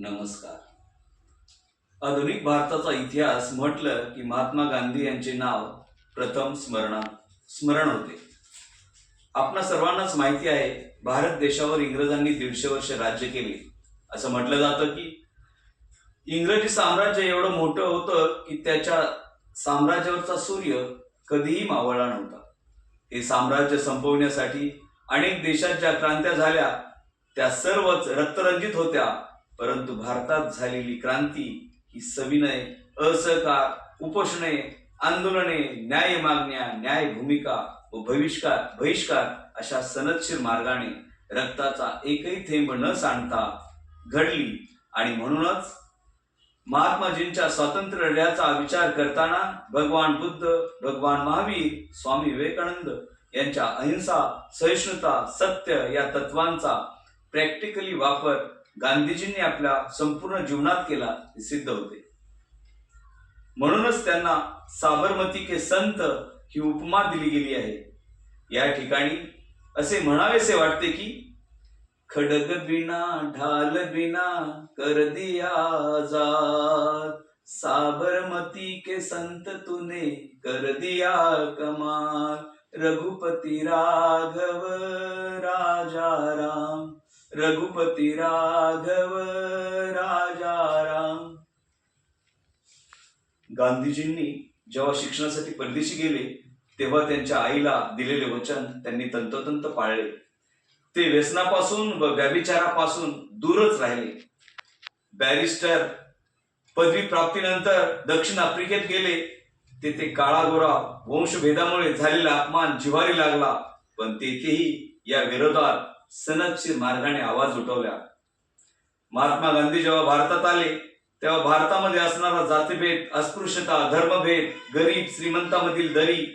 नमस्कार. आधुनिक भारताचा इतिहास म्हटलं की महात्मा गांधी यांचे नाव प्रथम स्मरणा स्मरण होते. आपणा सर्वांनाच माहिती आहे भारत देशावर इंग्रजांनी दीडशे वर्ष राज्य केले. असं म्हटलं जातं की इंग्रजी साम्राज्य एवढं मोठं होतं की त्याच्या साम्राज्यावरचा सूर्य कधीही मावळला नव्हता. हे साम्राज्य संपवण्यासाठी अनेक देशात ज्या क्रांत्या झाल्या त्या सर्वच रक्तरंजित होत्या. परंतु भारतात झालेली क्रांती ही सविनय असहकार उपोषणे आंदोलने न्याय मागण्या न्याय भूमिका व भविष्कार बहिष्कार अशा सनदशीर मार्गाने रक्ताचा एकही थेंब न सांडता घडली. आणि म्हणूनच महात्माजींच्या स्वातंत्र्य लढ्याचा विचार करताना भगवान बुद्ध भगवान महावीर स्वामी विवेकानंद यांच्या अहिंसा सहिष्णुता सत्य या तत्वांचा प्रॅक्टिकली वापर गांधीजींनी आपल्या संपूर्ण जीवनात केला हे सिद्ध होते. म्हणूनच त्यांना साबरमती के संत ही उपमा दिली गेली आहे. या ठिकाणी असे म्हणावेसे वाटते की खडग बिना ढाल बिना कर दिया आजाद साबरमती के संत तूने कर दिया कमाल रघुपती राघव राजा राम. रघुपती राघव राजा राम गांधीजींनी जेव्हा शिक्षणासाठी परदेशी गेले तेव्हा त्यांच्या आईला दिलेले वचन त्यांनी तंतोतंत पाळले. ते व्यसनापासून व व्याभिचारापासून दूरच राहिले. बॅरिस्टर पदवी प्राप्तीनंतर दक्षिण आफ्रिकेत गेले. तेथे काळा गोरा वंशभेदामुळे झालेला अपमान जिव्हारी लागला पण तेथेही या विरोधात सनदशीर मार्गाने आवाज उठवल्या महात्मा गांधी जेव्हा भारतात आले तेव्हा भारतामध्ये असणारा जातीभेद अस्पृश्यता धर्मभेद गरीब श्रीमंतामधील दरी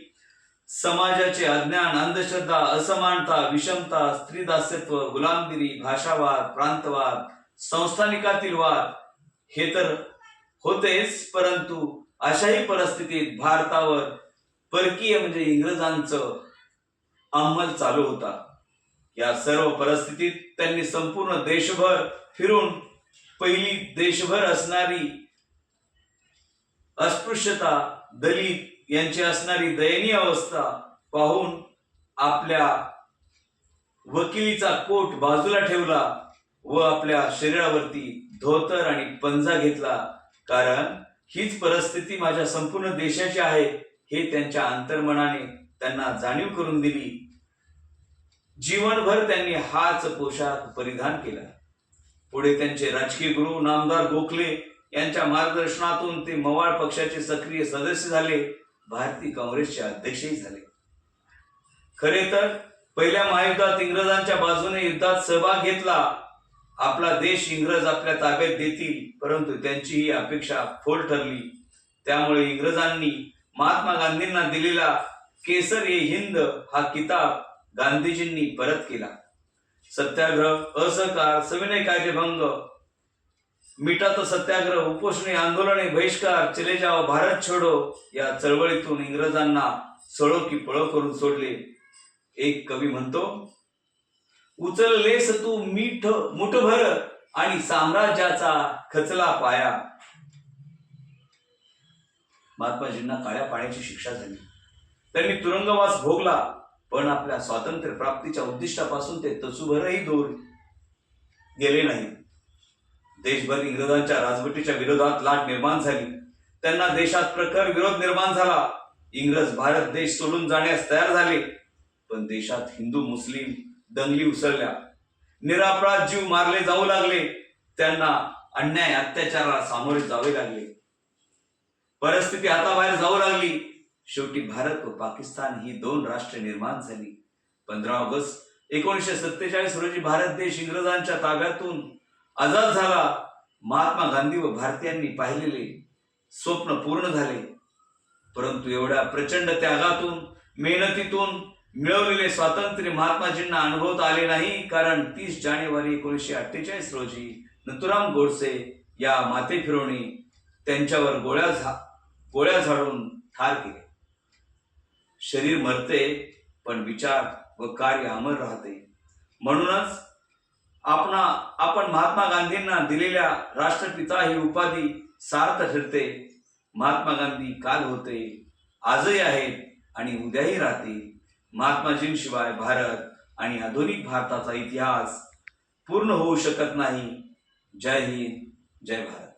समाजाचे अज्ञान अंधश्रद्धा असमानता विषमता स्त्री दास्यत्व गुलामगिरी भाषावाद प्रांतवाद संस्थानिकातील वाद हे तर होतेच परंतु अशाही परिस्थितीत भारतावर परकीय म्हणजे इंग्रजांचं अंमल चालू होता. या सर्व परिस्थितीत त्यांनी संपूर्ण देशभर फिरून पहिली देशभर असणारी अस्पृश्यता दलित यांची असणारी दयनीय अवस्था पाहून आपल्या वकिलीचा कोट बाजूला ठेवला व आपल्या शरीरावरती धोतर आणि पंजा घेतला. कारण हीच परिस्थिती माझ्या संपूर्ण देशाची आहे हे त्यांच्या अंतर्मनाने त्यांना जाणीव करून दिली. जीवनभर त्यांनी हाच पोशाख परिधान केला. पुढे त्यांचे राजकीय गुरु नामदार गोखले यांच्या मार्गदर्शनातून ते मवाळ पक्षाचे सक्रिय सदस्य झाले भारतीय काँग्रेसचे अध्यक्षही झाले. खरे तर पहिल्या महायुद्धात इंग्रजांच्या बाजूने युद्धात सहभाग घेतला आपला देश इंग्रज आपल्या ताब्यात देतील परंतु त्यांची ही अपेक्षा फोल ठरली. त्यामुळे इंग्रजांनी महात्मा गांधींना दिलेला केसर ए हिंद हा किताब गांधीजींनी परत केला. सत्याग्रह असहकार सविनय कायदेभंग. तो सत्याग्रह उपोषणे आंदोलने बहिष्कार चले जाओ भारत छोडो या चळवळीतून इंग्रजांना सळो की पळो करून सोडले. एक कवी म्हणतो उचललेस तू मीठ मुठभर आणि साम्राज्याचा खचला पाया. महात्माजींना काळ्या पाण्याची शिक्षा झाली. त्यांनी तुरुंगवास भोगला. पण आपल्या स्वातंत्र्य प्राप्तीच्या उद्दिष्टापासून ते तसूभरही दूर गेले नाही. देशभर इंग्रजांच्या राजवटीच्या विरोधात लाट निर्माण झाली. त्यांना देशात प्रखर विरोध निर्माण झाला. इंग्रज भारत देश सोडून जाण्यास तयार झाले. पण देशात हिंदू मुस्लिम दंगली उसळल्या. निरापराध जीव मारले जाऊ लागले. त्यांना अन्याय अत्याचाराला सामोरे जावे लागले. परिस्थिती हाताबाहेर जाऊ लागली. शेवटी भारत व पाकिस्तान ही दोन राष्ट्र निर्माण झाली. पंधरा ऑगस्ट एकोणीसशे सत्तेचाळीस रोजी भारत देश इंग्रजांच्या ताब्यातून आझाद झाला. महात्मा गांधी व भारतीयांनी पाहिलेले स्वप्न पूर्ण झाले. परंतु एवढ्या प्रचंड त्यागातून मेहनतीतून मिळवलेले स्वातंत्र्य महात्माजींना अनुभवता आले नाही. कारण तीस जानेवारी एकोणीसशे अठ्ठेचाळीस रोजी नथुराम गोडसे या माते फिरवणी त्यांच्यावर गोळ्या झा गोळ्या झाडून ठार केले. शरीर मरते पण विचार व कार्य अमर राहते. म्हणूनच आपणा आपण महात्मा गांधींना दिलेल्या राष्ट्रपिता ही उपाधी सार्थ ठरते. महात्मा गांधी काल होते आजही आहेत आणि उद्याही राहतील. महात्माजींशिवाय भारत आणि आधुनिक भारताचा इतिहास पूर्ण होऊ शकत नाही. जय हिंद जय भारत.